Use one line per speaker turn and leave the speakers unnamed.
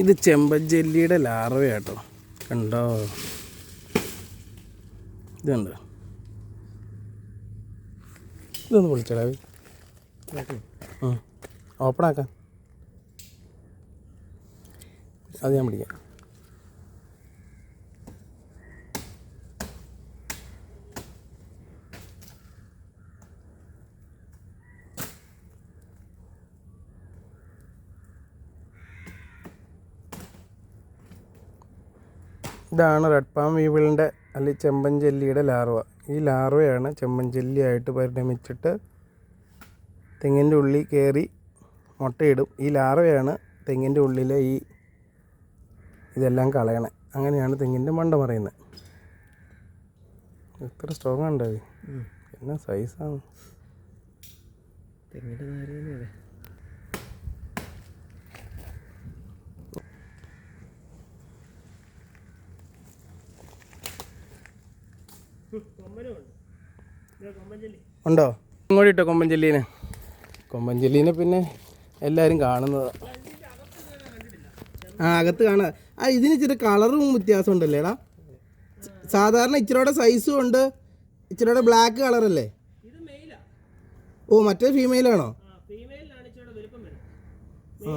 ഇത് ചെമ്പജല്ലിയുടെ ലാർവയാട്ടോ. കണ്ടോ? ഇതുണ്ട് ഇതൊന്ന് വിളിച്ചടാ ഓപ്പണാക്കാം. അത് ഞാൻ പിടിക്കാം. ഇതാണ് റെഡ് പാം വീവിളിന്റെ അല്ലെങ്കിൽ ചെമ്പഞ്ചെല്ലിയുടെ ലാർവ. ഈ ലാർവയാണ് ചെമ്പൻ ജെല്ലിയായിട്ട് പരിണമിച്ചിട്ട് തെങ്ങിന്റെ ഉള്ളിൽ കയറി മുട്ടയിടും. ഈ ലാർവയാണ് തെങ്ങിന്റെ ഉള്ളിലെ ഈ ഇതെല്ലാം കളയണേ. അങ്ങനെയാണ് തെങ്ങിന്റെ മണ്ട മറയുന്നത് എത്ര സ്ട്രോങ് ഉണ്ടായി എന്നാ സൈസാണ്
തെങ്ങിന്റെ
ഉണ്ടോ? ഇങ്ങോട്ട് ഇട്ടോ കൊമ്പൻചെല്ലീനെ കൊമ്പൻചെല്ലീനെ പിന്നെ എല്ലാവരും കാണുന്നത്. ആ അകത്ത് കാണാ ആ ഇതിന് ഇച്ചിരി കളറും വ്യത്യാസം ഉണ്ടല്ലേടാ സാധാരണ ഇച്ചിരിയുടെ സൈസും ഉണ്ട്. ഇച്ചിരിയുടെ ബ്ലാക്ക് കളറല്ലേ ഓ മറ്റേ ഫീമെയിൽ ആണോ? ആ.